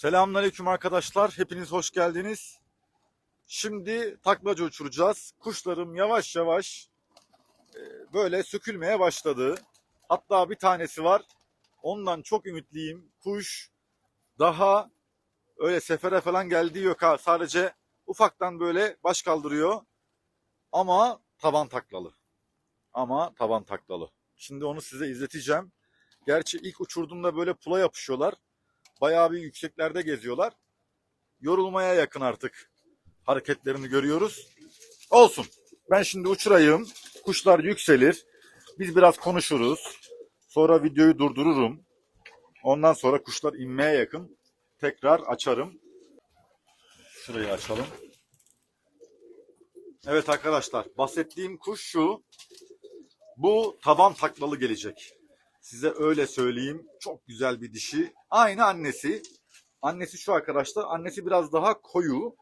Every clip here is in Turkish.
Selamünaleyküm arkadaşlar. Hepiniz hoş geldiniz. Şimdi taklacı uçuracağız. Kuşlarım yavaş yavaş e, böyle sökülmeye başladı. Hatta bir tanesi var. Ondan çok ümitliyim. Kuş daha öyle sefere falan geldiği yok ha. Sadece ufaktan böyle baş kaldırıyor. Ama taban taklalı. Ama taban taklalı. Şimdi onu size izleteceğim. Gerçi ilk uçurduğumda böyle pula yapışıyorlar bayağı bir yükseklerde geziyorlar. Yorulmaya yakın artık hareketlerini görüyoruz. Olsun. Ben şimdi uçurayım. Kuşlar yükselir. Biz biraz konuşuruz. Sonra videoyu durdururum. Ondan sonra kuşlar inmeye yakın. Tekrar açarım. Şurayı açalım. Evet arkadaşlar bahsettiğim kuş şu. Bu taban taklalı gelecek. Size öyle söyleyeyim. Çok güzel bir dişi. Aynı annesi. Annesi şu arkadaşlar. Annesi biraz daha koyu.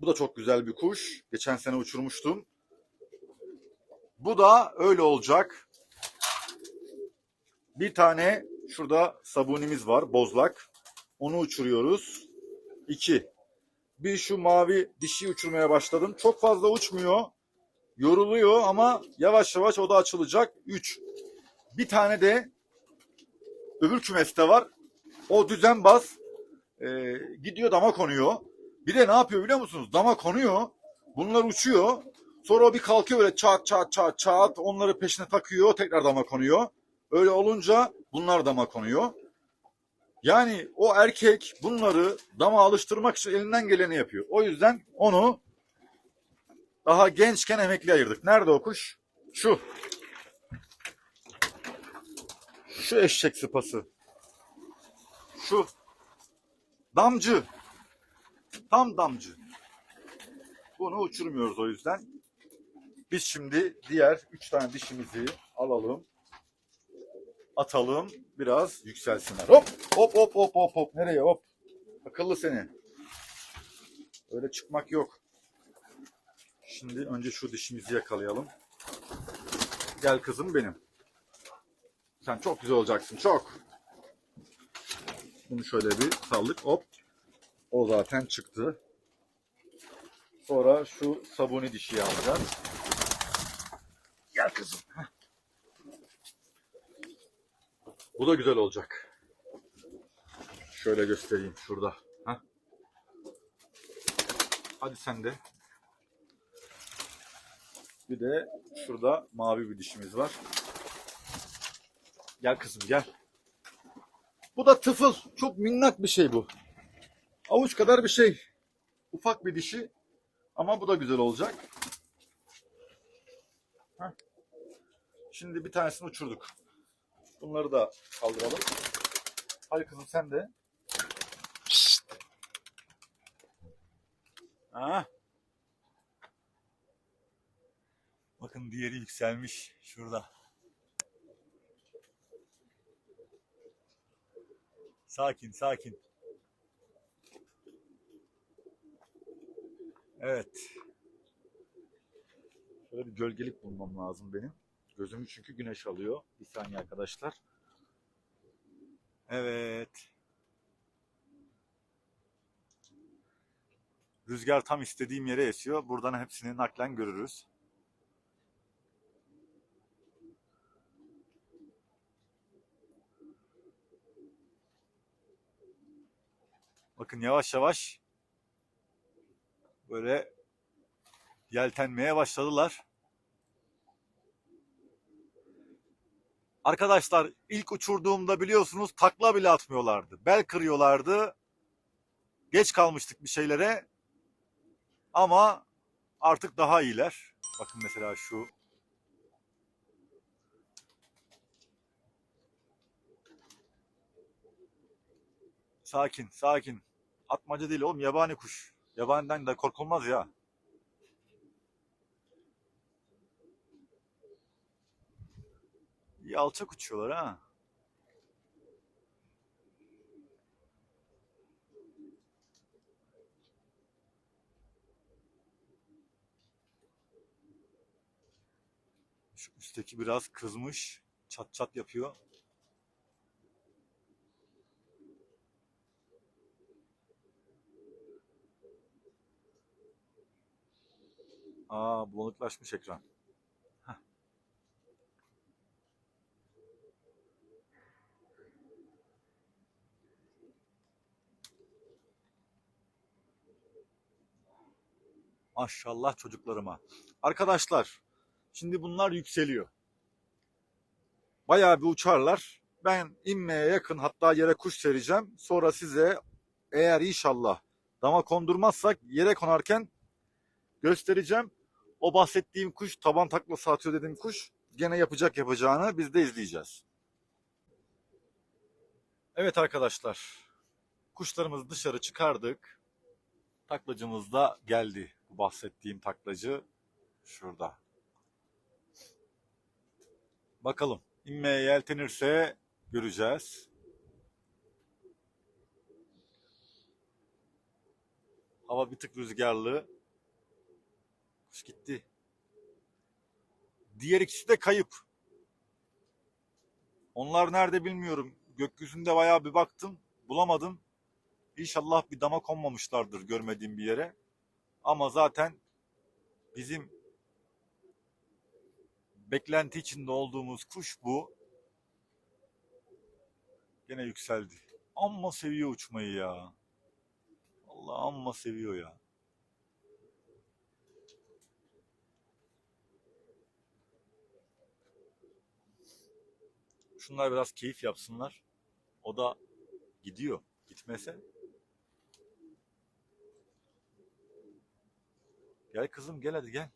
Bu da çok güzel bir kuş. Geçen sene uçurmuştum. Bu da öyle olacak. Bir tane şurada sabunimiz var. Bozlak. Onu uçuruyoruz. İki. Bir şu mavi dişi uçurmaya başladım. Çok fazla uçmuyor. Yoruluyor ama yavaş yavaş o da açılacak. Üç. Bir tane de öbür kümeste var. O düzenbaz e, gidiyor dama konuyor. Bir de ne yapıyor biliyor musunuz? Dama konuyor. Bunlar uçuyor. Sonra o bir kalkıyor böyle çat çat çat çat. Onları peşine takıyor. Tekrar dama konuyor. Öyle olunca bunlar dama konuyor. Yani o erkek bunları dama alıştırmak için elinden geleni yapıyor. O yüzden onu daha gençken emekli ayırdık. Nerede o kuş? Şu. Şu eşek sıpası. Şu. Damcı. Tam damcı. Bunu uçurmuyoruz o yüzden. Biz şimdi diğer üç tane dişimizi alalım. Atalım. Biraz yükselsinler. Hop hop hop hop hop hop. Nereye hop? Akıllı seni. Öyle çıkmak yok. Şimdi önce şu dişimizi yakalayalım. Gel kızım benim. Sen çok güzel olacaksın. Çok. Bunu şöyle bir sallık. Hop. O zaten çıktı. Sonra şu sabuni dişiyi alacağız. Gel kızım. Bu da güzel olacak. Şöyle göstereyim şurada. Hadi sen de. Bir de şurada mavi bir dişimiz var. Gel kızım gel. Bu da tıfıl. Çok minnak bir şey bu. Avuç kadar bir şey. Ufak bir dişi. Ama bu da güzel olacak. Heh. Şimdi bir tanesini uçurduk. Bunları da kaldıralım. Hadi kızım sen de. Şşt. Ha. Bakın diğeri yükselmiş şurada. Sakin, sakin. Evet. Şöyle bir gölgelik bulmam lazım benim. Gözümü çünkü güneş alıyor. Bir saniye arkadaşlar. Evet. Rüzgar tam istediğim yere esiyor. Buradan hepsini naklen görürüz. Bakın yavaş yavaş böyle yeltenmeye başladılar. Arkadaşlar ilk uçurduğumda biliyorsunuz takla bile atmıyorlardı. Bel kırıyorlardı. Geç kalmıştık bir şeylere. Ama artık daha iyiler. Bakın mesela şu Sakin, sakin. Atmaca değil oğlum, yabani kuş. Yabaniden de korkulmaz ya. İyi alçak uçuyorlar ha. Şu üstteki biraz kızmış. Çat çat yapıyor. Aa bulanıklaşmış ekran. Heh. Maşallah çocuklarıma. Arkadaşlar şimdi bunlar yükseliyor. Bayağı bir uçarlar. Ben inmeye yakın hatta yere kuş sereceğim. Sonra size eğer inşallah dama kondurmazsak yere konarken göstereceğim. O bahsettiğim kuş taban taklası atıyor dediğim kuş gene yapacak yapacağını biz de izleyeceğiz. Evet arkadaşlar kuşlarımızı dışarı çıkardık. Taklacımız da geldi. Bu bahsettiğim taklacı şurada. Bakalım inmeye yeltenirse göreceğiz. Hava bir tık rüzgarlı. Kuş gitti. Diğer ikisi de kayıp. Onlar nerede bilmiyorum. Gökyüzünde bayağı bir baktım. Bulamadım. İnşallah bir dama konmamışlardır görmediğim bir yere. Ama zaten bizim beklenti içinde olduğumuz kuş bu. Gene yükseldi. Amma seviyor uçmayı ya. Allah amma seviyor ya. Şunlar biraz keyif yapsınlar. O da gidiyor. Gitmese. Gel kızım gel hadi gel.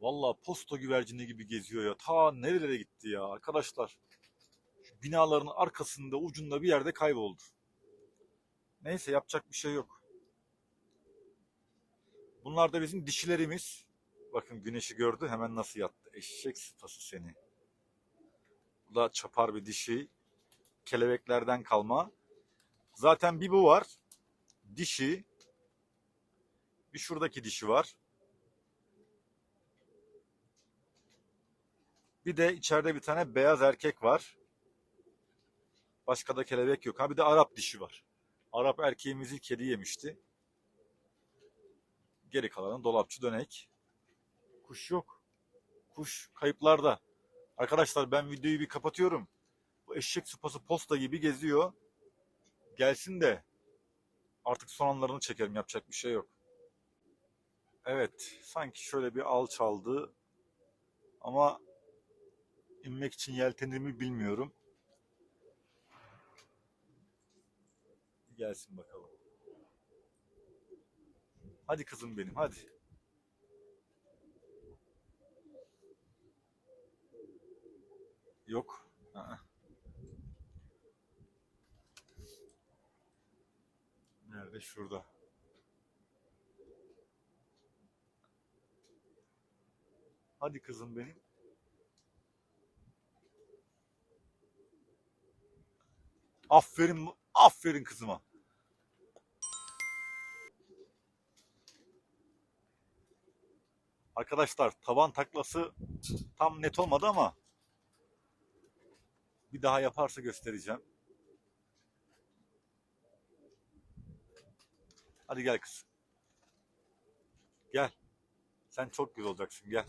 Vallahi posta güvercini gibi geziyor ya. Ta nerelere gitti ya arkadaşlar. Şu binaların arkasında ucunda bir yerde kayboldu. Neyse yapacak bir şey yok. Bunlar da bizim dişilerimiz. Bakın güneşi gördü hemen nasıl yattı. Eşek sıpası seni. Da çapar bir dişi. Kelebeklerden kalma. Zaten bir bu var. Dişi. Bir şuradaki dişi var. Bir de içeride bir tane beyaz erkek var. Başka da kelebek yok. Ha bir de Arap dişi var. Arap erkeğimizi kedi yemişti. Geri kalanı dolapçı dönek. Kuş yok. Kuş kayıplarda. Arkadaşlar ben videoyu bir kapatıyorum. Bu eşek sıpası posta gibi geziyor. Gelsin de artık son anlarını çekerim. Yapacak bir şey yok. Evet. Sanki şöyle bir alçaldı. Ama inmek için yeltenir mi bilmiyorum. Gelsin bakalım. Hadi kızım benim hadi. Yok. Nerede? Şurada. Hadi kızım benim. Aferin, aferin kızıma. Arkadaşlar taban taklası tam net olmadı ama bir daha yaparsa göstereceğim. Hadi gel kız. Gel. Sen çok güzel olacaksın gel.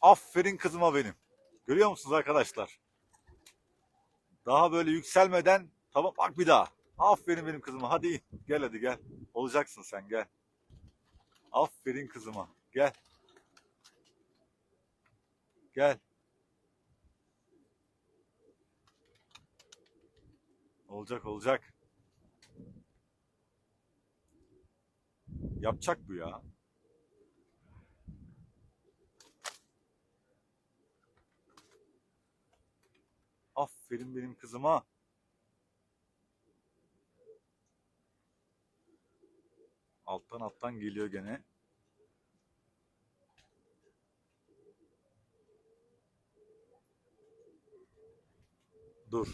Aferin kızıma benim. Görüyor musunuz arkadaşlar? Daha böyle yükselmeden tamam bak bir daha. Aferin benim kızıma. Hadi in. Gel hadi gel. Olacaksın sen gel. Aferin kızıma. Gel. Gel. Olacak olacak. Yapacak bu ya. Aferin benim kızıma. Alttan alttan geliyor gene. Dur.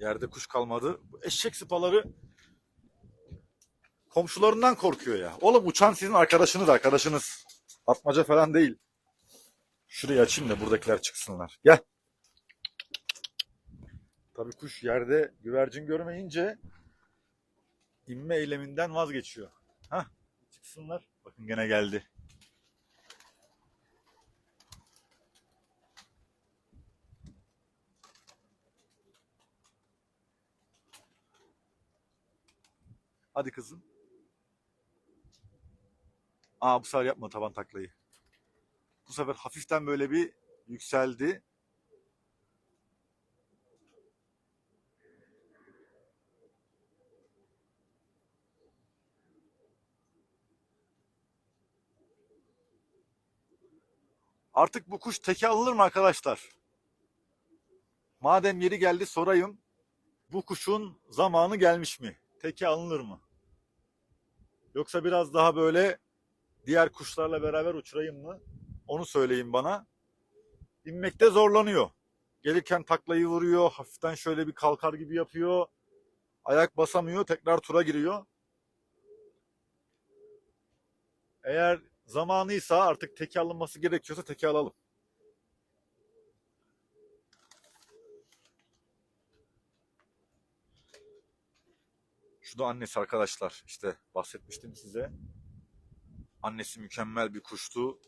Yerde kuş kalmadı. Bu eşek sıpaları komşularından korkuyor ya. Oğlum uçan sizin arkadaşınız arkadaşınız. Atmaca falan değil. Şurayı açayım da buradakiler çıksınlar. Gel. Tabii kuş yerde güvercin görmeyince inme eyleminden vazgeçiyor. Hah çıksınlar. Bakın gene geldi. Hadi kızım. Aa bu sefer yapma taban taklayı. Bu sefer hafiften böyle bir yükseldi. Artık bu kuş teke alınır mı arkadaşlar? Madem yeri geldi sorayım. Bu kuşun zamanı gelmiş mi? Teke alınır mı? Yoksa biraz daha böyle diğer kuşlarla beraber uçurayım mı? Onu söyleyin bana. İnmekte zorlanıyor. Gelirken taklayı vuruyor. Hafiften şöyle bir kalkar gibi yapıyor. Ayak basamıyor. Tekrar tura giriyor. Eğer zamanıysa artık teke alınması gerekiyorsa teke alalım. Şu da annesi arkadaşlar. İşte bahsetmiştim size. Annesi mükemmel bir kuştu.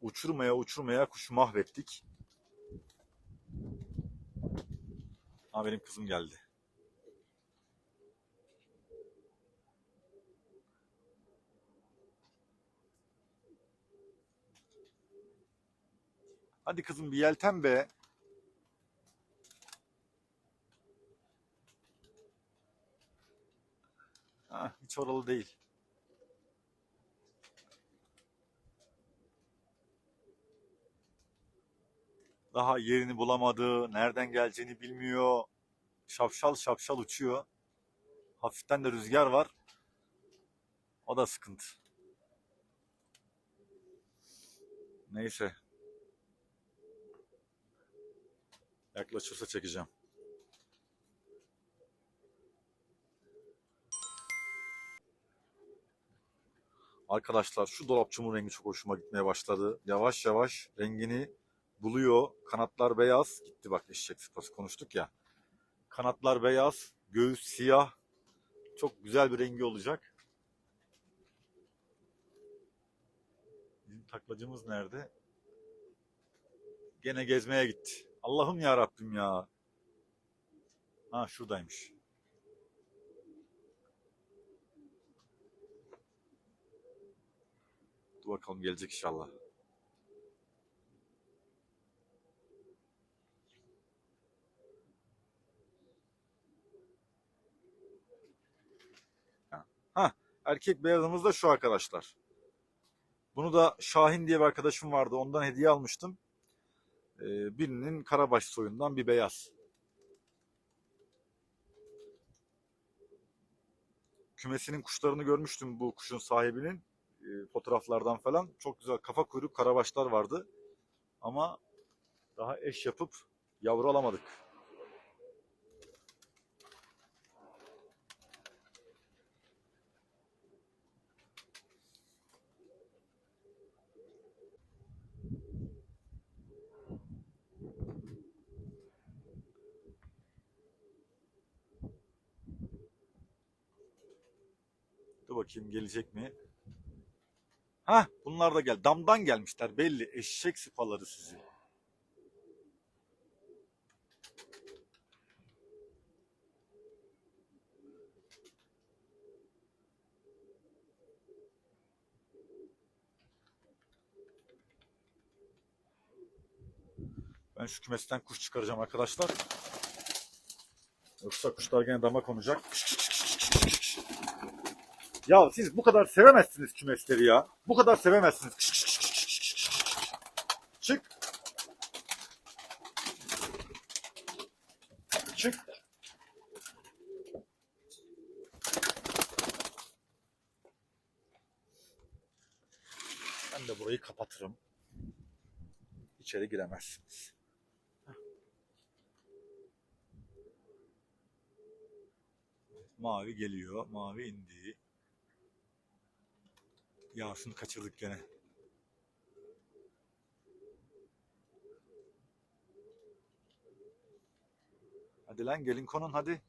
Uçurmaya uçurmaya kuşu mahvettik. Ha benim kızım geldi. Hadi kızım bir yelten be. Ha, hiç oralı değil. Daha yerini bulamadı, nereden geleceğini bilmiyor. Şapşal şapşal uçuyor. Hafiften de rüzgar var. O da sıkıntı. Neyse. Yaklaşırsa çekeceğim. Arkadaşlar şu dolapçımın rengi çok hoşuma gitmeye başladı. Yavaş yavaş rengini buluyor. Kanatlar beyaz. Gitti bak eşek sıpası konuştuk ya. Kanatlar beyaz, göğüs siyah. Çok güzel bir rengi olacak. Bizim taklacımız nerede? Gene gezmeye gitti. Allah'ım ya Rabbim ya. Ha şuradaymış. Dur bakalım gelecek inşallah. Ha, erkek beyazımız da şu arkadaşlar. Bunu da Şahin diye bir arkadaşım vardı. Ondan hediye almıştım. Ee, birinin karabaş soyundan bir beyaz. Kümesinin kuşlarını görmüştüm bu kuşun sahibinin e, fotoğraflardan falan. Çok güzel kafa kuyruk karabaşlar vardı. Ama daha eş yapıp yavru alamadık. Bakayım gelecek mi? Ha, bunlar da gel. Damdan gelmişler belli. Eşek sıpaları sizi. Ben şu kümesten kuş çıkaracağım arkadaşlar. Yoksa kuşlar gene dama konacak. Ya siz bu kadar sevemezsiniz kümesleri ya. Bu kadar sevemezsiniz. Çık. Çık. Ben de burayı kapatırım. İçeri giremezsiniz. Mavi geliyor. Mavi indi. Yağsını kaçırdık gene. Hadi lan gelin konun hadi.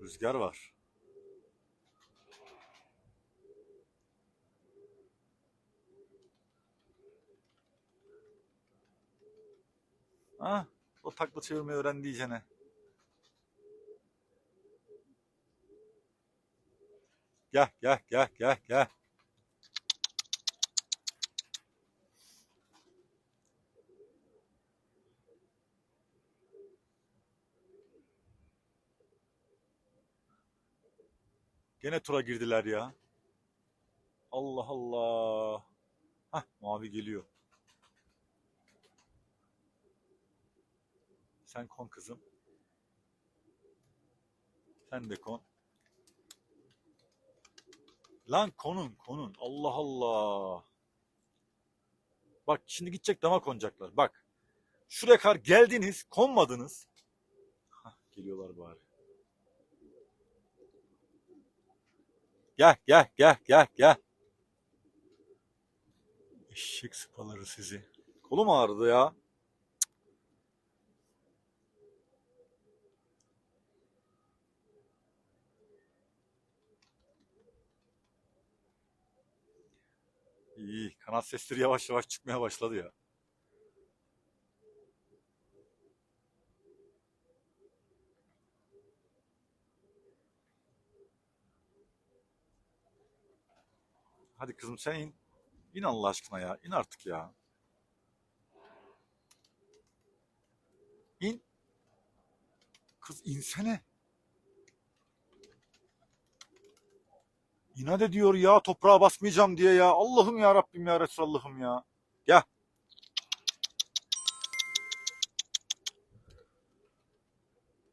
Rüzgar var. Ha, o takla çevirmeyi öğrendi iyicene. Gel, gel, gel, gel, gel. Gene tura girdiler ya. Allah Allah. Hah mavi geliyor. Sen kon kızım. Sen de kon. Lan konun konun. Allah Allah. Bak şimdi gidecek dama konacaklar. Bak. Şuraya kadar geldiniz, konmadınız. Hah, geliyorlar bari. Gel gel gel gel gel. Eşek sıpaları sizi. Kolum ağrıdı ya. İyi. Kanat sesleri yavaş yavaş çıkmaya başladı ya. Hadi kızım sen in. İn Allah aşkına ya. İn artık ya. İn. Kız insene. İnat ediyor ya toprağa basmayacağım diye ya. Allah'ım ya Rabbim ya Resulallah'ım ya. Gel.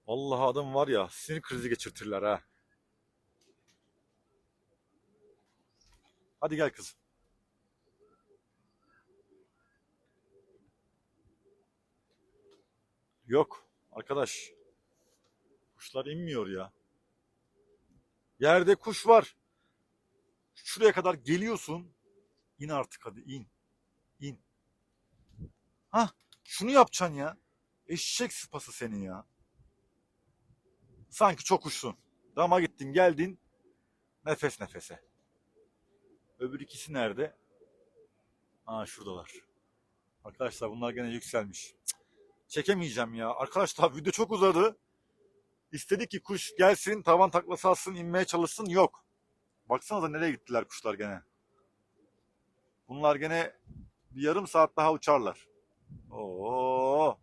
Vallahi adam var ya sinir krizi geçirtirler ha. Hadi gel kızım. Yok arkadaş. Kuşlar inmiyor ya. Yerde kuş var. Şuraya kadar geliyorsun. İn artık hadi in. İn. Hah şunu yapacaksın ya. Eşek sıpası senin ya. Sanki çok uçsun. Dama gittin geldin. Nefes nefese. Öbür ikisi nerede? Aa şuradalar. Arkadaşlar bunlar gene yükselmiş. Çekemeyeceğim ya. Arkadaşlar video çok uzadı. İstedik ki kuş gelsin tavan taklası alsın inmeye çalışsın. Yok. Baksanıza nereye gittiler kuşlar gene. Bunlar gene bir yarım saat daha uçarlar. Oo.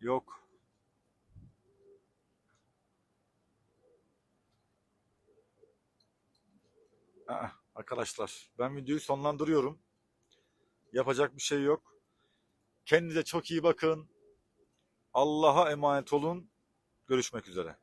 Yok. Aa, arkadaşlar ben videoyu sonlandırıyorum. Yapacak bir şey yok. Kendinize çok iyi bakın. Allah'a emanet olun. Görüşmek üzere.